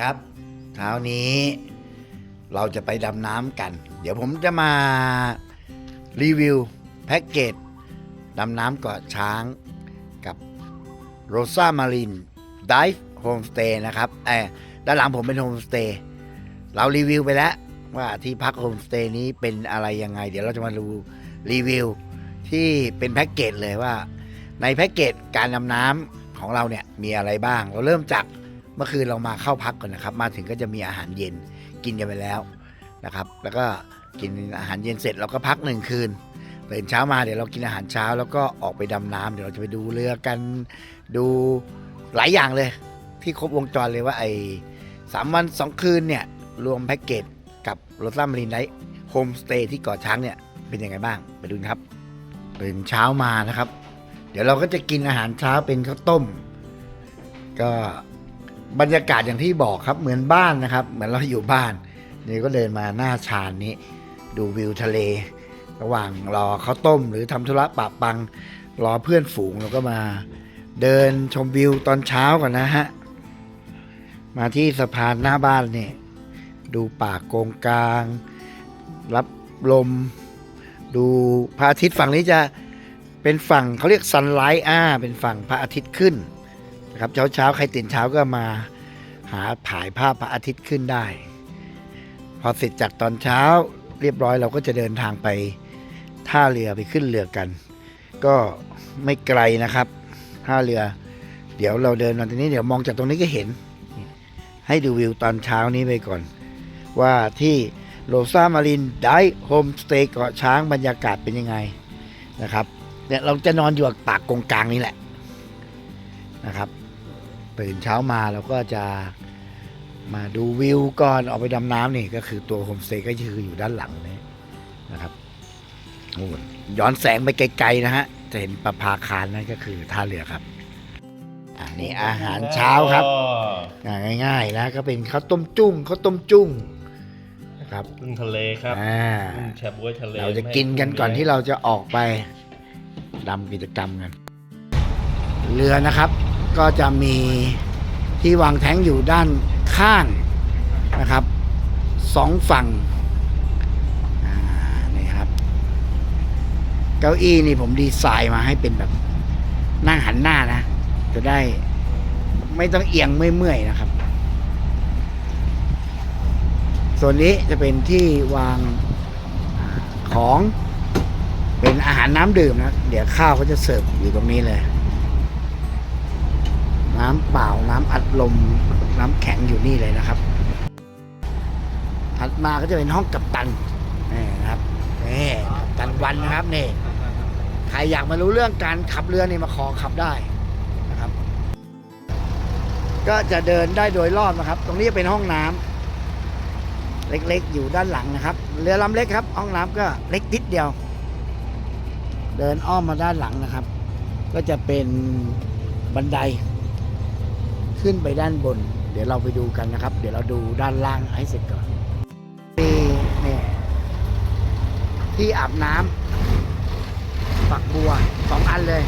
ครับเช้านี้เราจะไปดำน้ำกัน เดี๋ยวผมจะมารีวิวแพ็กเกจดำน้ำเกาะช้างกับโรซ่ามารินไดฟ์โฮมสเตย์นะครับเออด้านหลังผมเป็นโฮมสเตย์เรารีวิวไปแล้วว่าที่พักโฮมสเตย์นี้เป็นอะไรยังไง เดี๋ยวเราจะมาดูรีวิวที่เป็นแพ็กเกจเลยว่า ในแพ็กเกจการดำน้ำของเราเนี่ยมีอะไรบ้าง เราเริ่มจาก เมื่อคืนเรามาเข้าพักก่อนนะครับ มาถึงก็จะมีอาหารเย็นกินกันไปแล้วนะครับ แล้วก็กินอาหารเย็นเสร็จเราก็พักหนึ่งคืนตื่นเช้ามาเดี๋ยวเรากินอาหารเช้า แล้วก็ออกไปดำน้ำเดี๋ยวเราจะไปดูเรือกันดูหลายอย่างเลย ที่ครบวงจรเลยว่าไอ้สามวันสองคืนเนี่ยรวมแพ็กเกจกับรถล่ามรีนไนท์โฮมสเตย์ที่เกาะช้างเนี่ยเป็นยังไงบ้างไปดูครับตื่นเช้ามานะครับ เดี๋ยวเราก็จะกินอาหารเช้าเป็นข้าวต้ม ก็ บรรยากาศอย่างที่บอกครับเหมือนบ้านนะครับ เหมือนเราอยู่บ้านนี่ก็เดินมาหน้าชานนี้ ดูวิวทะเล ระหว่างรอข้าวต้ม หรือทำธุระปะปัง รอเพื่อนฝูงเราก็มา เดินชมวิวตอนเช้าก่อนนะฮะ มาที่สะพานหน้าบ้านเนี่ยดูป่าโกงกลาง รับลม ดูพระอาทิตย์ฝั่งนี้จะเป็นฝั่งเขาเรียกซันไลท์อ่าเป็นฝั่งพระอาทิตย์ขึ้น นะครับเช้าเช้าใครตื่นเช้าก็มาหาถ่ายภาพพระอาทิตย์ขึ้นได้ พอเสร็จจากตอนเช้าเรียบร้อยเราก็จะเดินทางไปท่าเรือไปขึ้นเรือกัน ก็ไม่ไกลนะครับท่าเรือ เดี๋ยวเราเดินมาตรงนี้เดี๋ยวมองจากตรงนี้ก็เห็น ให้ดูวิวตอนเช้านี้ไปก่อน ว่าที่โรซ่ามารินได้โฮมสเตย์เกาะช้างบรรยากาศเป็นยังไงนะครับเนี่ยเราจะนอนอยู่ปากกงกลางนี่แหละนะครับ ตื่นเช้ามาเราก็จะมาดูวิวก่อนออกไปดำน้ำนี่ก็คือตัวโฮมสเตย์ก็คืออยู่ด้านหลังนี่นะครับโอ้ย้อนแสงไปไกลๆนะฮะจะเห็นประภาคารนั่นก็คือท่าเรือครับอันนี้อาหารเช้าครับอ่าง่าย ๆ นะ ก็เป็นข้าวต้มจุ้งข้าวต้มจุ้งนะครับกุ้งทะเลครับอ่ากุ้งแชบวยทะเลเราจะกินกันก่อนที่เราจะออกไปดำกิจกรรมกัน เรือนะครับ ก็จะมีที่วางแท้งอยู่ด้านข้างนะครับสองฝั่งนี่ครับ เก้าอี้นี่ผมดีไซน์มาให้เป็นแบบนั่งหันหน้านะ จะได้ไม่ต้องเอียงเมื่อยนะครับ ส่วนนี้จะเป็นที่วางของเป็นอาหารน้ำดื่มนะ เดี๋ยวข้าวเขาจะเสิร์ฟอยู่ตรงนี้เลย น้ำเปล่าน้ำอัดลม น้ำแข็งอยู่นี่เลยนะครับ ถัดมาก็จะเป็นห้องกัปตันนี่นะครับนี่กัปตันวันนะครับนี่ใครอยากมารู้เรื่องการขับเรือนี่มาขอขับได้นะครับ ก็จะเดินได้โดยรอบนะครับ ตรงนี้เป็นห้องน้ำเล็กๆ อยู่ด้านหลังนะครับ เรือลำเล็กครับ ห้องน้ำก็เล็กนิดเดียว เดินอ้อมมาด้านหลังนะครับ ก็จะเป็นบันได ขึ้นไปด้านบน เดี๋ยวเราไปดูกันนะครับ เดี๋ยวเราดูด้านล่างให้เสร็จก่อนมีนี่ที่อาบน้ำฝักบัวสองอันเลย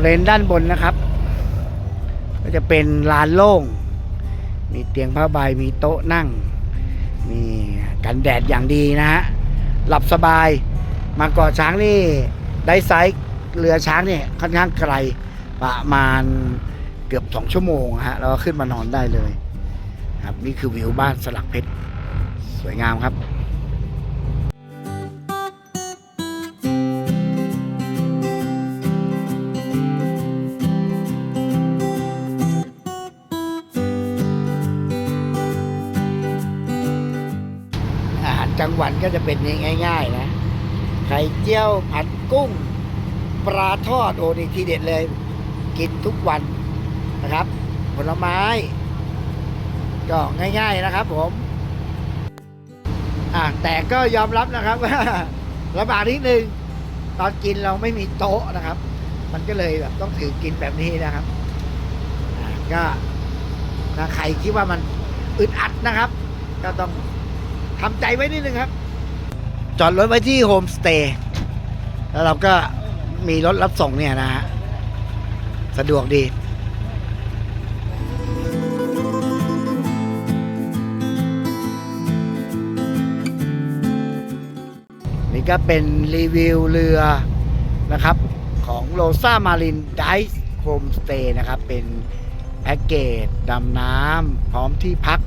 เลนด้านบนนะครับ ก็จะเป็นลานโล่ง มีเตียงผ้าใบมีโต๊ะนั่ง มีกันแดดอย่างดีนะฮะหลับสบายมาเกาะช้างนี่ ได้ไซส์เรือช้างเนี่ยค่อนข้างไกลประมาณ เกือบสองชั่วโมงฮะแล้วก็ขึ้นมานอนได้เลยครับนี่คือวิวบ้านสลักเพชรสวยงามครับอาหารกลางวันก็จะเป็นง่ายๆนะ ไข่เจียวผัดกุ้ง ปลาทอดโอ้นี่ทีเด็ดเลย กินทุกวัน นะครับ ผลไม้ ก็ง่าย ๆนะครับ ผมอ่าแต่ก็ยอมรับนะครับว่าลำบากนิดนึงตอนกินเราไม่มีโต๊ะนะครับ มันก็เลยแบบต้องถือกินแบบนี้นะครับก็ถ้าใครคิดว่ามันอึดอัดนะครับ ก็ต้องทำใจไว้นิดนึงครับ จอดรถไว้ที่โฮมสเตย์แล้วเราก็มีรถรับส่งเนี่ยนะฮะสะดวกดี ก็เป็นรีวิวเรือนะครับของโ o ซามารินไดส์โฮมสเตย์นะครับ เป็นแพ็กเกจดำน้ำพร้อมที่พัก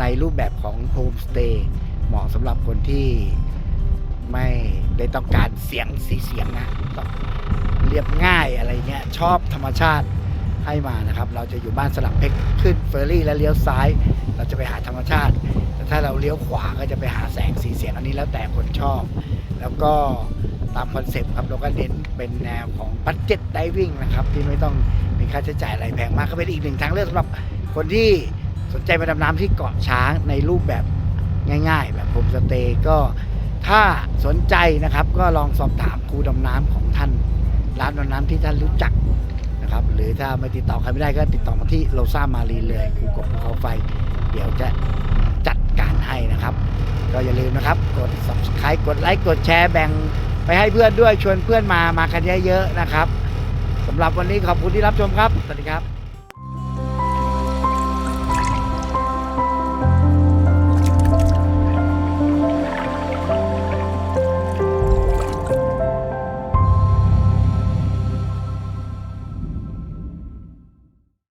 ในรูปแบบของโฮมสเตย์เหมาะสำหรับคนที่ไม่ได้ต้องการเสียงสีเสียงนะเรียบง่ายอะไรเงี้ยชอบธรรมชาติ ให้มานะครับ เราจะอยู่บ้านสลับเพชรขึ้นเฟอร์รี่แล้วเลี้ยวซ้าย เราจะไปหาธรรมชาติแต่ถ้าเราเลี้ยวขวาก็จะไปหาแสงสีเสียงอันนี้แล้วแต่คนชอบ แล้วก็ตามคอนเซปต์ครับเราก็เน้นเป็นแนวของบั d เจ็ตไดวิ่งนะครับ ที่ไม่ต้องมีค่าใช้จ่ายอะไรแพงมากก็เป็นอีกหนึ่งทางเลือกสำหรับคนที่สนใจไปดำน้ำที่เกาะช้างในรูปแบบง่าย ๆ แบบโฮมสเตย์ก็ถ้าสนใจนะครับก็ลองสอบถามครูดำน้ำของท่านร้านดำน้ำที่ท่านรู้จัก นะครับหรือถ้าไม่ติดต่อใครไม่ได้ก็ติดต่อมาที่โลซ่ามารีเลยครูกบภูเขาไฟ เดี๋ยวจะจัดการให้นะครับ ก็อย่าลืมนะครับ กด subscribe กดไลค์กดแชร์แบ่งไปให้เพื่อนด้วยชวนเพื่อนมามากันเยอะๆนะครับสำหรับวันนี้ขอบคุณที่รับชมครับสวัสดีครับ